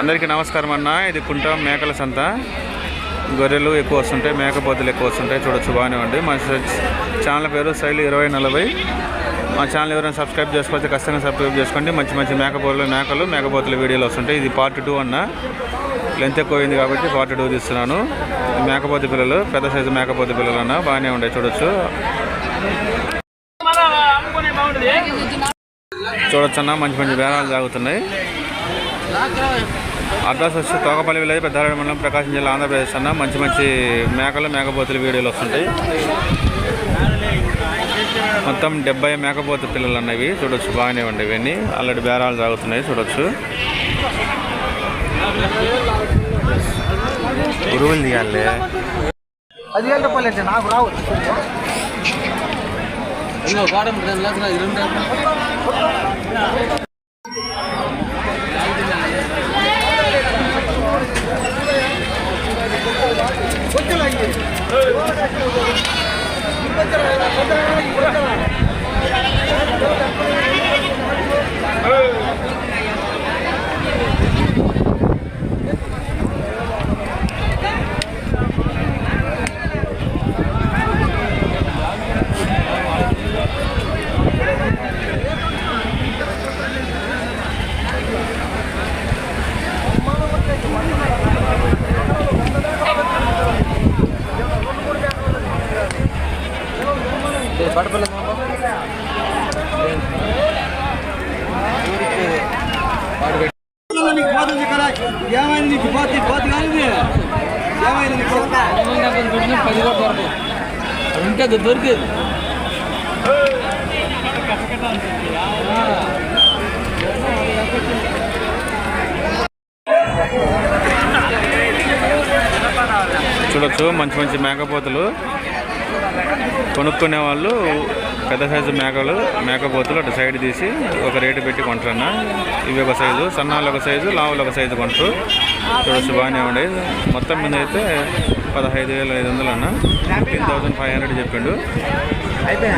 అందరికీ నమస్కారం అన్న. ఇది కుంట మేకల సంత. గొర్రెలు ఎక్కువ వస్తుంటాయి మేకపోతులు ఎక్కువ వస్తుంటాయి. చూడొచ్చు బాగానే ఉంది. మా ఛానల్ పేరు శైలి ఇరవై నలభై. మా ఛానల్ ఎవరైనా సబ్స్క్రైబ్ చేసుకోవచ్చు ఖచ్చితంగా సబ్స్క్రైబ్ చేసుకోండి. మంచి మంచి మేకపోతులు మేకలు మేకపోతుల వీడియోలు వస్తుంటాయి. ఇది పార్ట్ టూ అన్న. లెంత్ ఎక్కువైంది కాబట్టి పార్ట్ టూ తీస్తున్నాను. ఈ పిల్లలు పెద్ద సైజు మేకపోతు పిల్లలు అన్న బాగానే ఉంటాయి చూడొచ్చు. చూడొచ్చు అన్న మంచి మంచి బేరాలు సాగుతున్నాయి. అడ్రస్ వచ్చి తోకపల్లి విలేజ్ పెద్దారెడ్డి మండలం ప్రకాశం జిల్లా ఆంధ్రప్రదేశ్ అన్న. మంచి మంచి మేకలు మేకపోతుల వీడియోలు వస్తుంటాయి. మొత్తం డెబ్బై మేకపోతు పిల్లలు అన్నవి చూడొచ్చు బాగానే ఉండేవి ఇవన్నీ. ఆల్రెడీ బేరాలు సాగుతున్నాయి చూడొచ్చు. గురువులు రూపాయలు అంటే నాకు రావు. ఇంకో కాటం రెండు లక్షల రెండు పడపల్లి నీకు పోతుంది కదా ఏమైంది నీకు పోతే పోతే కానీ ఏమైంది నీకు పది కూడా దొరకదు ఇంకా దొరికేది చూడొచ్చు మంచి మంచి మేకపోతులు. కొనుక్కునే వాళ్ళు పెద్ద సైజు మేకలు మేకపోతులు అటు సైడ్ తీసి ఒక రేటు పెట్టి కొంటారన్న. ఇవి ఒక సైజు సన్నాలు ఒక సైజు లావులు ఒక సైజు కొంటారు. చూడొచ్చు బాగానే ఉండేది మొత్తం మీద అయితే పదహైదు వేల ఐదు వందలు అన్న. ఫిఫ్టీన్ థౌసండ్ ఫైవ్ హండ్రెడ్ చెప్పిండు.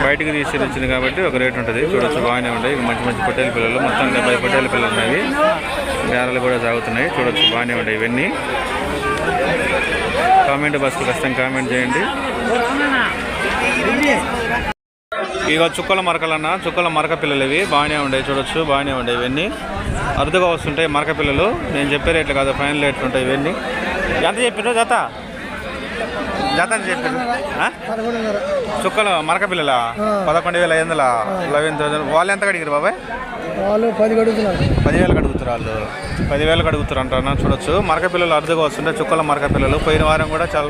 బయటకు తీసి వచ్చింది కాబట్టి ఒక రేట్ ఉంటుంది. చూడొచ్చు బాగానే ఉంటాయి మంచి మంచి పొట్టేల పిల్లలు. మొత్తం డెబ్బై పొట్టేల పిల్లలు ఉన్నాయి బేరాలు కూడా సాగుతున్నాయి. చూడొచ్చు బాగానే ఉంటాయి ఇవన్నీ. కామెంట్ బాక్స్లో కష్టం కామెంట్ చేయండి. ఇక చుక్కల మరకలన్న చుక్కల మరక పిల్లలు ఇవి. బాగానే ఉండేవి చూడొచ్చు బాగానే ఉండేవి ఇవన్నీ. అరుదుగా వస్తుంటాయి మరక పిల్లలు. నేను చెప్పే రేట్లు కాదు ఫైనల్ రేట్లు ఉంటాయి ఇవన్నీ. ఎంత చెప్పిండ్రో జత? జత ఎంత చెప్పారు చుక్కలు మరక పిల్లల? పదకొండు వేల ఐదు వందల? లెవెన్ థౌసండ్ వాళ్ళు ఎంత అడిగారు బాబాయ్? వాళ్ళు పది గడుగుతున్నారు పదివేలకు అడుగుతారు వాళ్ళు. పదివేలకు అడుగుతారు అంటారు చూడొచ్చు. మరక పిల్లలు అరుదుగా వస్తుంటే చుక్కల మరక పిల్లలు. పోయిన వారం కూడా చాలా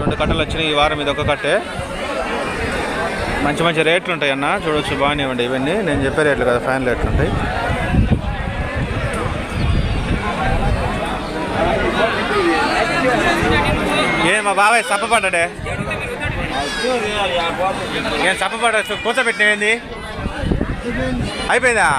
రెండు కట్టలు వచ్చినాయి ఈ వారం ఇది ఒక కట్టే. మంచి మంచి రేట్లు ఉంటాయి అన్న చూడొచ్చు. బాగానే ఇవన్నీ. నేను చెప్పే రేట్లు కదా ఫ్యాన్ రేట్లు ఉంటాయి. ఏ మా బాబాయ్ చప్పపడ్డాడే నేను చప్పపడ్డా కూర్చోబెట్టినవేంది అయిపోయిందా?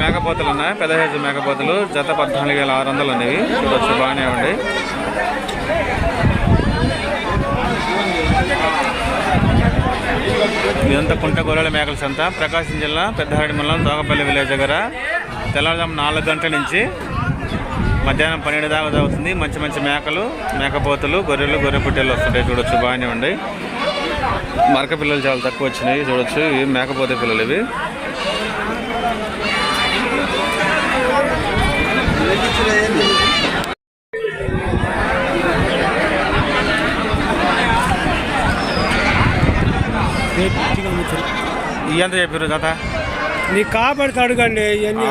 మేకపోతలు ఉన్నాయి. పెద్ద సైజు మేకపోతలు జత పద్నాలుగు వేల ఆరు వందలు అనేవి చూడొచ్చు బాగానే ఉండి ఇదంతా కుంట గొర్రెల మేకల సంత. ప్రకాశం జిల్లా పెద్దహాడి మండలం దోగపల్లి విలేజ్ దగ్గర. తెల్లవారుజాము నాలుగు గంటల నుంచి మధ్యాహ్నం పన్నెండు దాకా జరుగుతుంది మంచి మంచి మేకలు మేకపోతులు గొర్రెలు గొర్రె పుట్టెలు వస్తుంటాయి. చూడొచ్చు బాగానే ఉండి మరక పిల్లలు చాలా తక్కువ వచ్చినాయి. చూడొచ్చు ఇవి మేకపోతే పిల్లలు ఇవి. ఎంత చెప్పారు జత నీ కాబడితే అడగండి ఇవన్నీ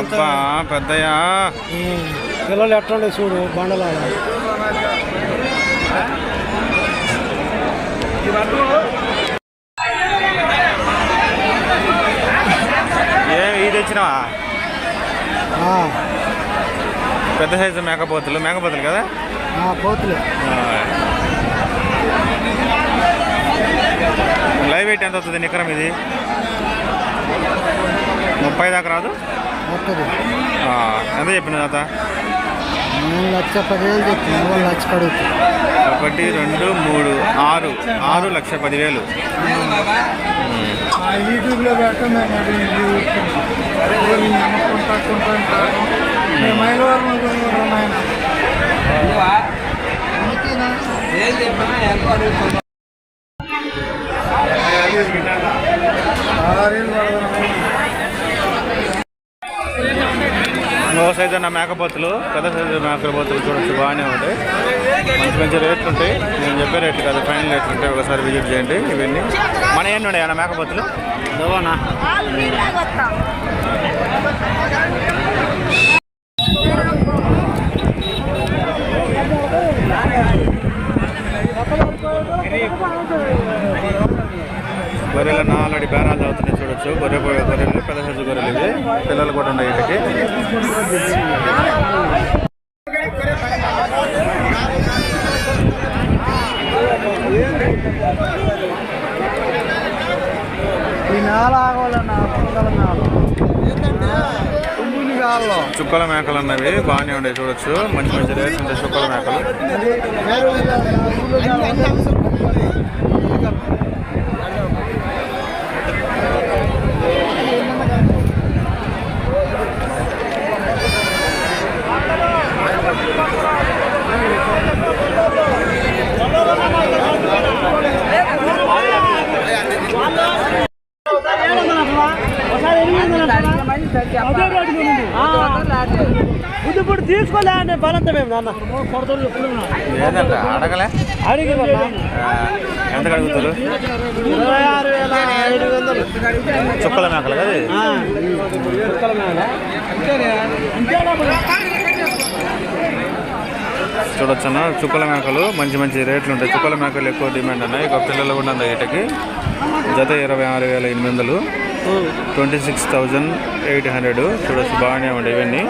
ఉం. పిల్లలు ఎట్లుండే చూడు ఇది తెచ్చినావా? ఆ, పెద్ద సైజు మేకపోతులు మేకపోతులు కదా? ఆ, పోతులే. లైవ్ వెయిట్ ఎంత అవుతుంది నికరం ఇది? ముప్పై దాకా రాదు? ఎంత చెప్పిన తాత? నేను లక్ష పదివేలు వాళ్ళు లక్ష ఒకటి రెండు మూడు ఆరు. ఆరు లక్ష పదివేలు. లేక ఇంకో సైజు అన్న మేకపోతులు పెద్ద సైజు మేకపోతులు చూడొచ్చు బాగానే ఉంటాయి. మంచి మంచి రేట్లు ఉంటాయి. నేను చెప్పే రేట్లు కాదు ఫైనల్ రేట్లు ఉంటాయి. ఒకసారి విజిట్ చేయండి ఇవన్నీ. మన ఎన్ని ఉన్నాయి అన్న మేకపోతులు దోనా గొర్రెలు నాలుగు బేరాలు అవుతున్నాయి చూడొచ్చు. గొర్రె గొర్రెలు పెద్ద సైజు గొర్రెలు ఇవి. పిల్లలు కూడా ఉన్నాయి వీటికి. చుక్కల మేకలు అన్నవి బాగానే ఉన్నాయి చూడొచ్చు. మంచి మంచి రేట్లు చుక్కల మేకలు. అది వేరే ఇప్పుడు తీసుకోలే అంటే బలంత మేము నాన్న. కొడతారు ఎప్పుడు ఏంటంట అడగలే అడిగి ఆ, ఎంత అడుగుతారు ఇరవై ఆరు వేల ఐదు వందలు చుక్కల మేకలు కదా ఇది? చూడొచ్చన్న? చుక్కల మేకలు మంచి మంచి రేట్లు ఉంటాయి. చుక్కల మేకలు ఎక్కువ డిమాండ్ ఉన్నాయి ఇక పిల్లలు కూడా వీటికి జత ఇరవై ఆరు వేల ఎనిమిది వందలు. Twenty six thousand eight hundred. చూడొచ్చు బాగానే ఉండే ఇవన్నీ.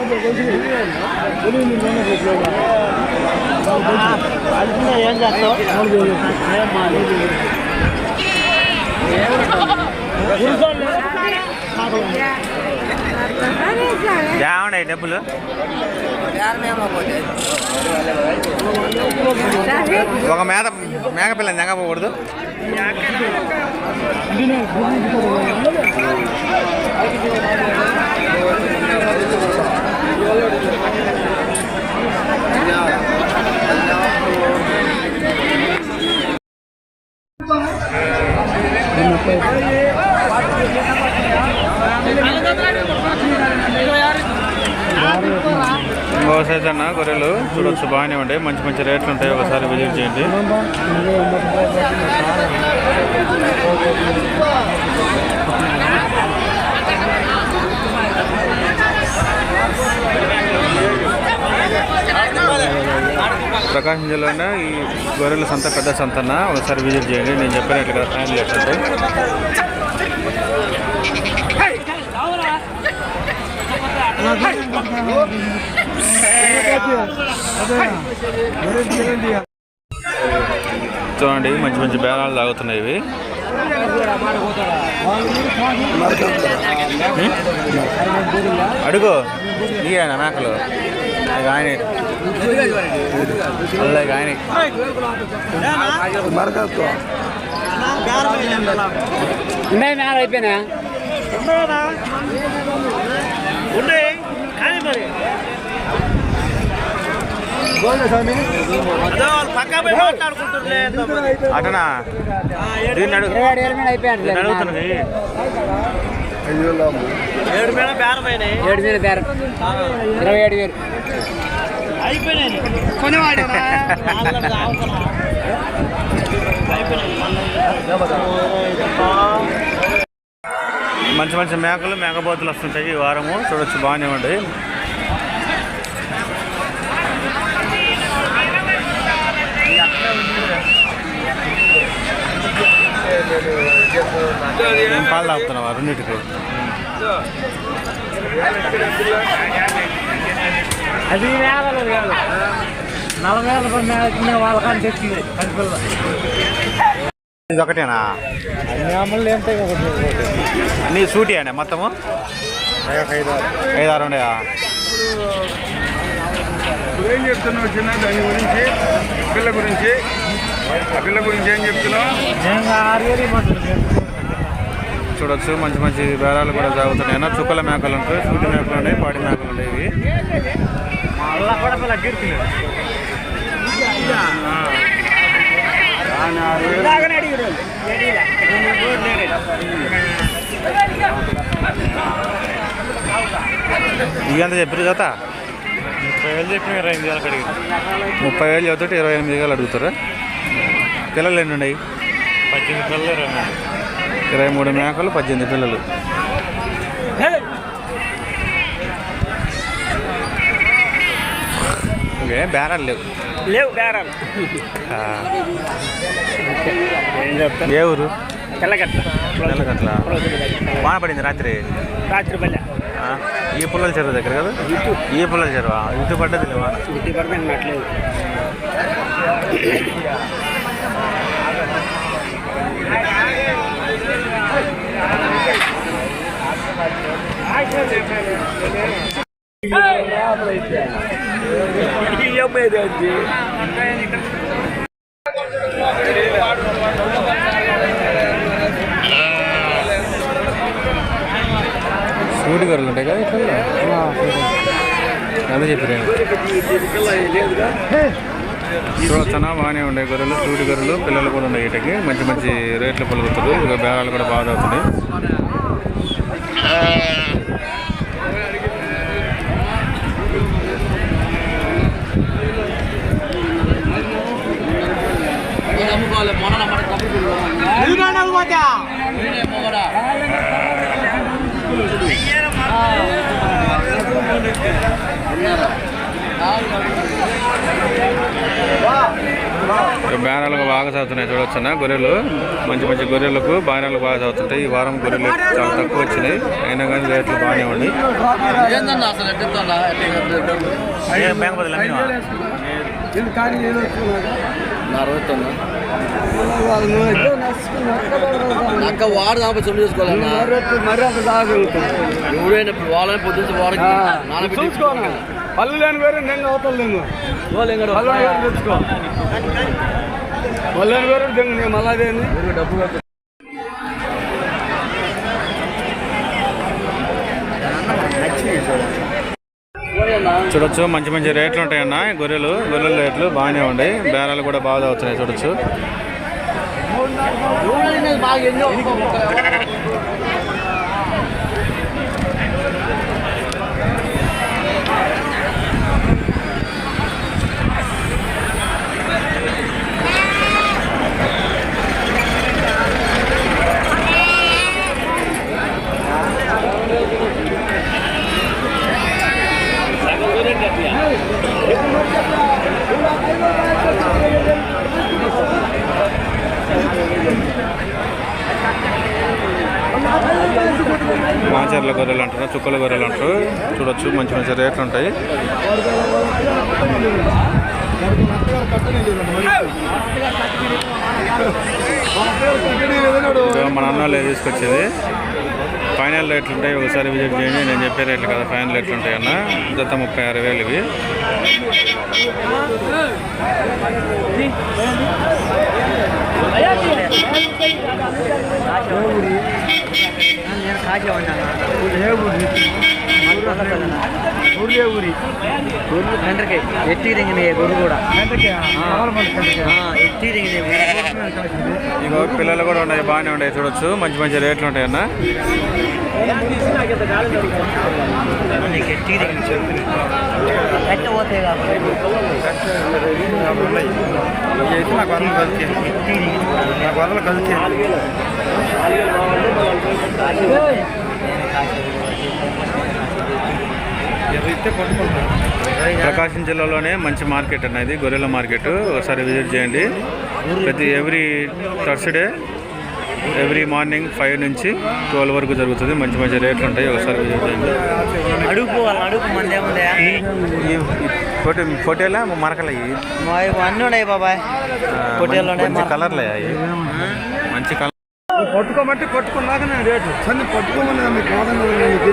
ఏం చేస్తావు డబ్బులు. ఒక మేత మేక పిల్లని తెగకూడదు ఇంకో సైజ్ అన్న గొర్రెలు. చూడొచ్చు బాగానే ఉంటాయి. మంచి మంచి రేట్లు ఉంటాయి. ఒకసారి విజిట్ చేయండి. ప్రకాశం జిల్లాలో ఈ గొర్రెల సంత పెద్ద సంతన ఒకసారి విజిట్ చేయండి. నేను చెప్పినట్లుగా ఫ్యామిలీ లేకుంటే చూడండి మంచి మంచి బేరాలు తాగుతున్నాయి ఇవి? అడుగు. నీయేనా మేకలు. ఆయన అల్లకి ఆయన ఉన్నాయి మేళ అయిపోయినా అటనా? దీన్ని అడుగు. ఇరవై ఏడు మీద దీన్ని అడుగుతున్నది. ఏడు మీద బేరం ఇరవై ఏడు వేలు. మంచి మంచి మేకలు మేకపోతులు వస్తుంటాయి ఈ వారము. చూడొచ్చు బాగానే ఉంటాయి ఏం పాలు తాగుతున్నావా రెండింటికి. అది నలభై వాళ్ళకని తెచ్చింది ఇది ఒకటేనా? మేమల్ని ఎంత నీ సూటి అండి మొత్తము? ఐదు ఆరు ఉండయా ఏం చెప్తున్నావు చిన్న? దాని గురించి పిల్ల గురించి. ఆ పిల్ల గురించి ఏం చెప్తున్నావు? చూడొచ్చు మంచి మంచి బేరాలు కూడా సాగుతున్నాయి అన్న చుక్కల మేకలు ఉంటాయి సూటి మేకలు ఉన్నాయి పాడి మేకలు ఉన్నాయి ఇవి. ఇవి ఎంత చెప్పారు జత? ముప్పై వేలు చెప్పిన ఇరవై ఎనిమిది వేలకు అడిగి ముప్పై వేలు చదువుతుంటే ఇరవై ఎనిమిది వేలు అడుగుతారా? పిల్లలు ఎన్ని ఉన్నాయి? పద్దెనిమిది పిల్లలు ఇరవై ఇరవై మూడు మేకలు పద్దెనిమిది పిల్లలు. ఇవే బేరాలు లేవు. లేవు బేరాలు. ఏం చెప్తాను ఏ ఊరు? తెల్లగట్ల. నెలగట్ల వాన పడింది రాత్రి? రాత్రి పల్లె. ఈ పుల్లల చెరువు దగ్గర కదా? ఈ పుల్లల చెరువు? ఇటు పడ్డది వాన. ఇంటి నట్లేదు సూటి గొర్రెలు ఉంటాయి కదా ఇక్కడ? ఎంత చెప్పారు చూడొచ్చనా బాగానే ఉండే గొర్రెలు సూటి గొర్రెలు పిల్లలు కూడా ఉన్నాయి వీటికి మంచి మంచి రేట్లు పలుకుతారు ఇక బేరాలు కూడా బాగా అవుతున్నాయి. బేరాలు బాగా సాగుతున్నాయి చూడొచ్చనా? గొర్రెలు. మంచి మంచి గొర్రెలకు బేరాలు బాగా సాగుతుంటాయి ఈ వారం గొర్రెలు చాలా తక్కువ వచ్చినాయి. అయినా కానీ రేట్లు బాగానే ఉన్నాయి. ఏ మేకపోతులు అమ్మినవా? అక్క వాడు దాకా చొమ్ము చేసుకోవాలన్నా. మరి అంత ఎవడైనా వాళ్ళని వాడికి నానబెట్టి చూసుకోనా? పళ్ళు లేని వేరే నేను అవతలు నేను పళ్ళు వేరే తెచ్చుకో. పళ్ళు లేని వేరే నేను మళ్ళా అదేంది చూడొచ్చు మంచి మంచి రేట్లు ఉంటాయన్న. గొర్రెలు గొర్రెల రేట్లు బాగానే ఉన్నాయి. బేరాలు కూడా బాగా అవుతున్నాయి చూడొచ్చు బాగా ఎన్నో మాచర్ల గొర్రెలు అంటారు చుక్కల గొర్రెలు అంటారు చూడొచ్చు మంచి మంచి రేట్లు ఉంటాయి. మన అన్నోళ్ళు తీసుకొచ్చేది. ఫైనల్ రేట్లు ఉంటాయి. ఒకసారి విజిట్ చేయండి. నేను చెప్పే రేట్లు కదా ఫైనల్ రేట్లు ఉంటాయి అన్న. జత ముప్పై ఆరు వేలు ఇవి. గంటకి ఎట్టి రింగిన గురు కూడా. ఎట్టి రింగిన ఇగో పిల్లలు కూడా ఉన్నాయి బాగానే ఉన్నాయి చూడొచ్చు. మంచి మంచి రేట్లు ఉంటాయి అన్న. నీకు ఎట్టి రింగిన కట్ట పోతే ప్రకాశం జిల్లాలోనే మంచి మార్కెట్ అనేది గొర్రెల మార్కెట్. ఒకసారి విజిట్ చేయండి. ప్రతి every Thursday every morning five నుంచి ట్వెల్వ్ వరకు జరుగుతుంది. మంచి మంచి రేట్లు ఉంటాయి. ఒకసారి విజిట్ చేయండి. అడుగు అడుగు ఫోటోలా మరకలు అన్నీ ఉన్నాయి బాబాయ్. ఉన్నాయి, మంచి మరకలు. కలర్లే అవి. మంచి కలర్. పట్టుకోమంటే పట్టుకున్నాక నేను రేటు పట్టుకోమని మీకు ఏమంటే ఇయ్యటో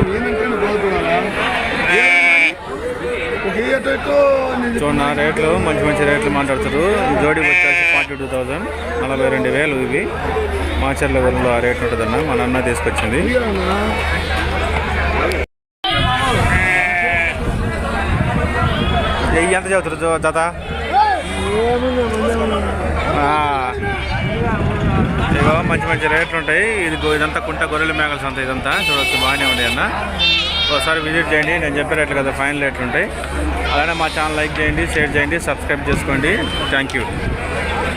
చూడండి రేట్లు మంచి మంచి రేట్లు మాట్లాడుతారు. ఈ జోడి వచ్చేసి ఫార్టీ టూ థౌజండ్ నలభై రెండు వేలు ఇవి. మాచర్ల ఊరిలో ఆ రేట్ ఉంటుందన్న మన అన్న తీసుకొచ్చింది. ఎంత చదువుతారు జో- జత ఇగో మంచి మంచి రేట్లు ఉంటాయి. ఇది ఇదంతా కుంట గొర్రెల మేకల సంత ఇదంతా. చూడొచ్చు బాగానే ఉంది అన్న. ఒకసారి విజిట్ చేయండి. నేను చెప్పే రేట్లు కదా ఫైనల్ రేట్లు ఉంటాయి. అలానే మా ఛానల్ లైక్ చేయండి షేర్ చేయండి సబ్స్క్రైబ్ చేసుకోండి. Thank you.